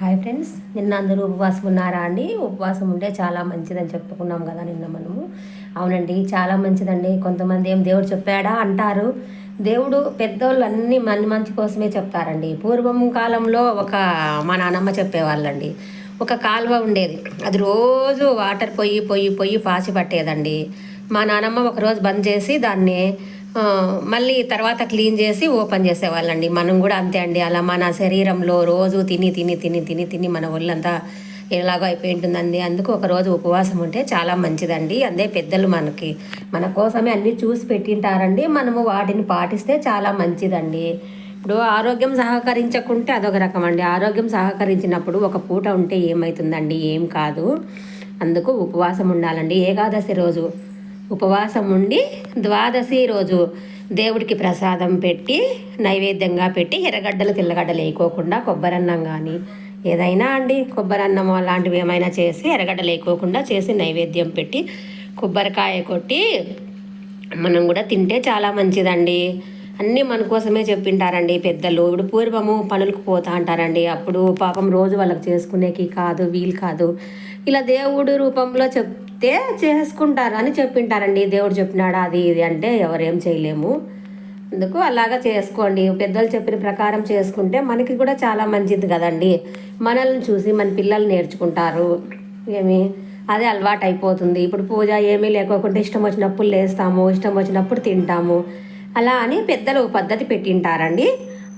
Hi friends నిన్న అందరూ ఉపవాసం ఉన్నారా అండి? ఉపవాసం ఉంటే చాలా మంచిదని చెప్పుకున్నాం కదా నిన్న మనము. అవునండి చాలా మంచిదండి. కొంతమంది ఏం దేవుడు చెప్పాడా అంటారు. దేవుడు పెద్దోళ్ళు అన్ని మన మంచి కోసమే చెప్తారండి. పూర్వం కాలంలో ఒక మా నానమ్మ చెప్పేవాళ్ళండి. ఒక కాలువ ఉండేది. అది రోజు వాటర్ పొయ్యి పొయ్యి పొయ్యి పాచి పట్టేదండి. మా నానమ్మ ఒకరోజు బంద్ చేసి దాన్ని మళ్ళీ తర్వాత క్లీన్ చేసి ఓపెన్ చేసేవాళ్ళండి. మనం కూడా అంతే అండి. అలా మన శరీరంలో రోజు తిని తిని తిని తిని తిని మన ఒళ్ళంతా ఎలాగో అయిపోయి ఉంటుందండి అందుకు ఒకరోజు ఉపవాసం ఉంటే చాలా మంచిదండి. అదే పెద్దలు మనకి మన కోసమే అన్నీ చూసి పెట్టింటారండి. మనము వాటిని పాటిస్తే చాలా మంచిదండి. ఇప్పుడు ఆరోగ్యం సహకరించకుంటే అదొక రకం అండి ఆరోగ్యం సహకరించినప్పుడు ఒక పూట ఉంటే ఏమవుతుందండి ఏం కాదు. అందుకు ఉపవాసం ఉండాలండి. ఏకాదశి రోజు ఉపవాసం ఉండి ద్వాదశి రోజు దేవుడికి ప్రసాదం పెట్టి నైవేద్యంగా పెట్టి ఎర్రగడ్డలు తెల్లగడ్డలు వేయకోకుండా కొబ్బరన్నం కానీ ఏదైనా అండి కొబ్బరన్నం అలాంటివి ఏమైనా చేసి ఎర్రగడ్డలు వేయకోకుండా చేసి నైవేద్యం పెట్టి కొబ్బరికాయ కొట్టి మనం కూడా తింటే చాలా మంచిదండి. అన్నీ మన కోసమే చెప్పింటారండి పెద్దలు. ఇప్పుడు పూర్వము పనులకు పోతా అంటారండి. అప్పుడు పాపం రోజు వాళ్ళకి చేసుకునేకి కాదు వీలు కాదు. ఇలా దేవుడు రూపంలో చెప్ చెప్తే చేసుకుంటారు అని చెప్పింటారండి. దేవుడు చెప్పినాడు అది ఇది అంటే ఎవరేం చేయలేము. అందుకు అలాగా చేసుకోండి. పెద్దలు చెప్పిన ప్రకారం చేసుకుంటే మనకి కూడా చాలా మంచిది కదండి. మనల్ని చూసి మన పిల్లలు నేర్చుకుంటారు. ఏమి? అదే అలవాటు అయిపోతుంది. ఇప్పుడు పూజ ఏమీ లేకోకుండా ఇష్టం వచ్చినప్పుడు లేస్తాము ఇష్టం వచ్చినప్పుడు తింటాము. అలా అని పెద్దలు పద్ధతి పెట్టింటారండి.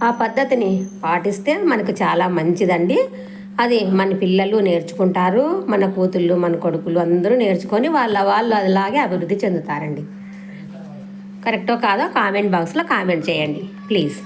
ఆ పద్ధతిని పాటిస్తే మనకు చాలా మంచిదండి. అది మన పిల్లలు నేర్చుకుంటారు మన కూతుళ్ళు మన కొడుకులు అందరూ నేర్చుకొని వాళ్ళ వాళ్ళు అదిలాగే అభివృద్ధి చెందుతారండి. కరెక్టో కాదో కామెంట్ బాక్స్లో కామెంట్ చేయండి ప్లీజ్.